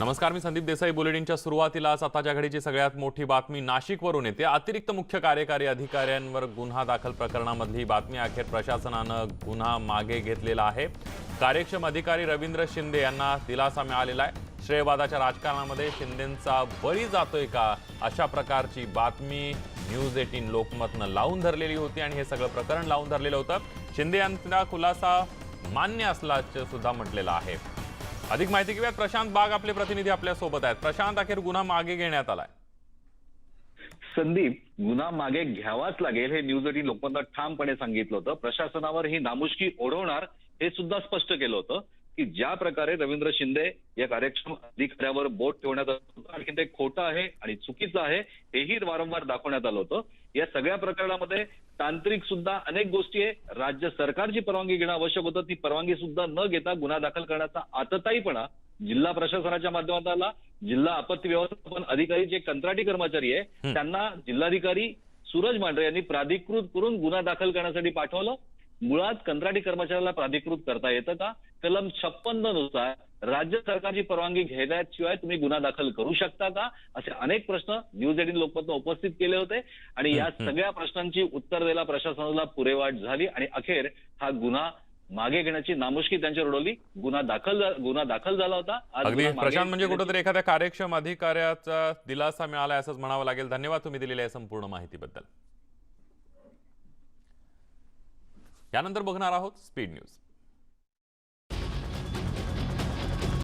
नमस्कार मी संदीप देसाई. बुलेटिनच्या सुरुवातीलाच आताच्या घडीची सगळ्यात मोठी बातमी नाशिकवरून येते. अतिरिक्त मुख्य कार्यकारी अधिकाऱ्यांवर गुन्हा दाखल प्रकरणामधली बातमी अखेर प्रशासनानं गुन्हा मागे घेतलेला आहे. कार्यक्षम अधिकारी रवींद्र शिंदे यांना दिलासा मिळालेला आहे. श्रेयवादाच्या राजकारणामध्ये शिंदेंचा बळी जातोय का अशा प्रकारची बातमी न्यूज एटीन लोकमतनं लावून धरलेली होती आणि हे सगळं प्रकरण लावून धरलेलं होतं. शिंदे यांचा खुलासा मान्य असल्याचं सुद्धा म्हटलेलं आहे. अधिक माहिती घेऊयात. प्रशांत बाग आपले प्रतिनिधी आपल्यासोबत आहेत. प्रशांत अखेर गुन्हा मागे घेण्यात आलाय. संदीप गुन्हा मागे घ्यावाच लागेल हे न्यूज एटीन लोकमतनं ठामपणे सांगितलं होतं. प्रशासनावर ही नामुष्की ओढवणार हे सुद्धा स्पष्ट केलं होतं. की ज्या प्रकारे रवींद्र शिंदे या कार्यक्षम अधिकाऱ्यावर बोट ठेवण्यात आलं होतं आणखी ते खोटं आहे आणि चुकीचं आहे हेही वारंवार दाखवण्यात आलं होतं. या सगळ्या प्रकरणामध्ये तांत्रिक सुद्धा अनेक गोष्टी आहे. राज्य सरकारची परवानगी घेणं आवश्यक होतं. ती परवानगी सुद्धा न घेता गुन्हा दाखल करण्याचा आतताईपणा जिल्हा प्रशासनाच्या माध्यमातून आला. जिल्हा आपत्ती व्यवस्थापन अधिकारी जे कंत्राटी कर्मचारी आहे त्यांना जिल्हाधिकारी सूरज मांढरे यांनी प्राधिकृत करून गुन्हा दाखल करण्यासाठी पाठवलं. मुळात कंत्राटी कर्मचाऱ्याला प्राधिकृत करता येतं का? कलम छप्पन्ननुसार राज्य सरकारची परवानगी घेण्याशिवाय तुम्ही गुन्हा दाखल करू शकता का? असे अनेक प्रश्न न्यूज एटीन लोकमतनं उपस्थित केले होते. आणि या सगळ्या प्रश्नांची उत्तर द्यायला प्रशासनाला पुरेवाट झाली आणि अखेर हा गुन्हा मागे घेण्याची नामुष्की त्यांच्यावर उडवली. गुन्हा दाखल गुन्हा दाखल झाला होता. अगदी प्रशांत म्हणजे कुठेतरी एखाद्या कार्यक्षम अधिकाऱ्याचा दिलासा मिळालाय असंच म्हणावं लागेल. धन्यवाद तुम्ही दिलेल्या या संपूर्ण माहितीबद्दल. यानंतर बघणार आहोत स्पीड न्यूज.